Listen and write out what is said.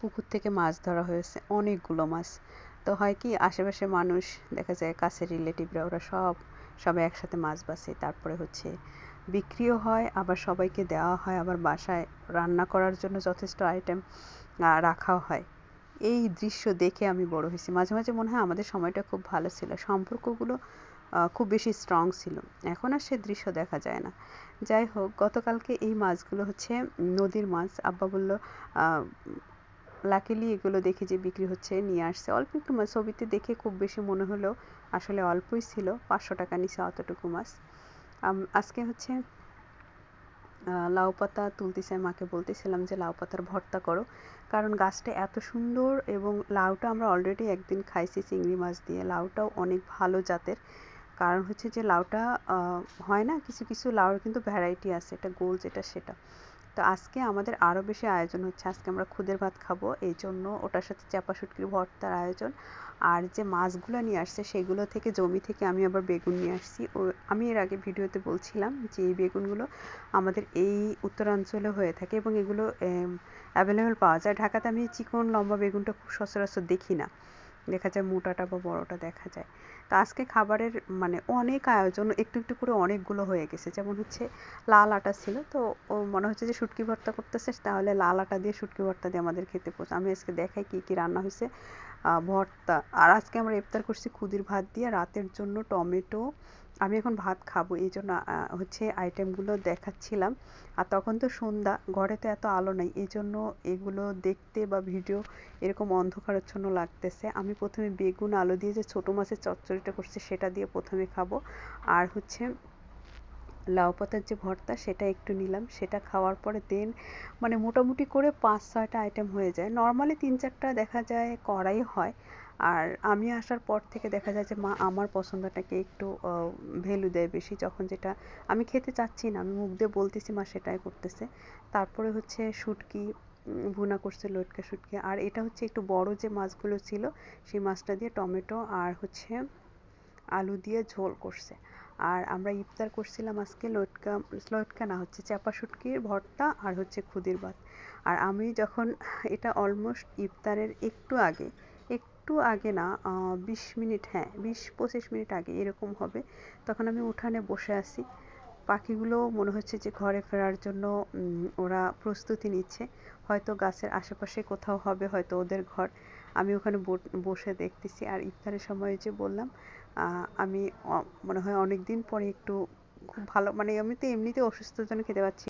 পুকুর থেকে মাছ ধরা হয়েছে, অনেকগুলো মাছ। তো হয় কি, আশেপাশে মানুষ, দেখা যায় কাছের রিলেটিভরা, ওরা সব, সবাই একসাথে মাছ বাছে। তারপরে হচ্ছে বিক্রিও হয়, আবার সবাইকে দেওয়া হয়, আবার বাসায় রান্না করার জন্য যথেষ্ট আইটেম রাখাও হয়। এই দৃশ্য দেখে আমি বড় হয়েছি। মাঝে মাঝে মনে হয় আমাদের সময়টা খুব ভালো ছিল। সম্পর্কগুলো খুব বেশি স্ট্রং ছিল। এখন আর সে দৃশ্য দেখা যায় না। যাই হোক, গতকালকে এই মাছগুলো হচ্ছে নদীর মাছ। আব্বা বলল লাকিলি এগুলো দেখে যে বিক্রি হচ্ছে, নিয়ে আসছে। অল্প একটু মাছ ছবিতে দেখে খুব বেশি মনে হলো, আসলে অল্পই ছিল, পাঁচশো টাকা নিচে অতটুকু মাছ। আজকে হচ্ছে লাউ পাতা তুলতেছে মাকে বলতেছিলাম যে, লাউ পাতার ভর্তা করো। কারণ গাছটা এত সুন্দর এবং লাউটা আমরা অলরেডি একদিন খাইছি চিংড়ি মাছ দিয়ে। লাউটাও অনেক ভালো জাতের। কারণ হচ্ছে যে, লাউটা হয় না, কিছু কিছু লাউর কিন্তু ভ্যারাইটি আছে, এটা গোল যেটা সেটা। তো আজকে আমাদের আরও বেশি আয়োজন হচ্ছে। আজকে আমরা খুদের ভাত খাব। এই জন্য ওটার সাথে চাপা শুটকির ভর্তার আয়োজন। আর যে মাছগুলো নিয়ে আসছে, সেগুলো থেকে জমি থেকে আমি আবার বেগুন নিয়ে আসছি। ও, আমি এর আগে ভিডিওতে বলছিলাম যে এই বেগুনগুলো আমাদের এই উত্তরাঞ্চলে হয়ে থাকে এবং এগুলো অ্যাভেলেবেল পাওয়া যায়। ঢাকাতে আমি চিকন লম্বা বেগুনটা খুব সচরাচর দেখি না। দেখা যায় মোটাটা বা বড়টা দেখা যায়। তো আজকে খাবারের মানে অনেক আয়োজন, একটু একটু করে অনেকগুলো হয়ে গেছে। যেমন হচ্ছে লাল আটা ছিল, তো ও মনে হচ্ছে যে শুটকি ভর্তা করতেছে, তাহলে লাল আটা দিয়ে শুটকি ভর্তা দিয়ে আমাদের খেতে পোষ আমি আজকে দেখাই কি কি রান্না হয়েছে। ভর্তা। আর আজকে আমরা ইফতার করছি খুদির ভাত দিয়ে। রাতের জন্য টমেটো আমি এখন ভাত খাব, এই জন্য হচ্ছে আইটেমগুলো দেখাচ্ছিলাম। আর তখন তো সন্ধ্যা, ঘরে তো এত আলো নাই, এই জন্য এগুলো দেখতে বা ভিডিও এরকম অন্ধকারাচ্ছন্ন লাগতেছে। আমি প্রথমে বেগুন, আলু দিয়ে যে ছোটো মাছের চচ্চড়িটা করছি, সেটা দিয়ে প্রথমে খাব। আর হচ্ছে লাউ পাতার যে ভর্তা, সেটা একটু নিলাম। সেটা খাওয়ার পরে দেন মানে মোটামুটি করে পাঁচ ছয়টা আইটেম হয়ে যায়। নর্মালি তিন চারটা দেখা যায় করাই হয়। আর আমি আসার পর থেকে দেখা যায় যে, মা আমার পছন্দটাকে একটু ভ্যালু দেয় বেশি। যখন যেটা আমি খেতে চাচ্ছি না, আমি মুখ দিয়ে বলতেছি, মা, সেটাই করতেছে। তারপরে হচ্ছে শুটকি ভুনা করছে লটকা শুটকি। আর এটা হচ্ছে একটু বড় যে মাছগুলো ছিল, সেই মাছটা দিয়ে টমেটো আর হচ্ছে আলু দিয়ে ঝোল করছে। আর আমরা ইফতার করছিলাম আজকে লটকা লটকা না, হচ্ছে চাপা শুটকির ভর্তা আর হচ্ছে খুদির ভাত। আর আমি যখন এটা অলমোস্ট ইফতারের একটু আগে একটু আগে না বিশ মিনিট হ্যাঁ বিশ পঁচিশ মিনিট আগে এরকম হবে। তখন আমি উঠানে বসে আছি। পাখিগুলো মনে হচ্ছে যে ঘরে ফেরার জন্য ওরা প্রস্তুতি নিচ্ছে। হয়তো গাছের আশেপাশে কোথাও হবে, হয়তো ওদের ঘর। আমি ওখানে বসে দেখতেছি। আর ইফতারের সময় যে বললাম আমি মনে হয় অনেক দিন পরে একটু খুব ভালো মানে আমি তো এমনিতে অসুস্থর জন্য খেতে পাচ্ছি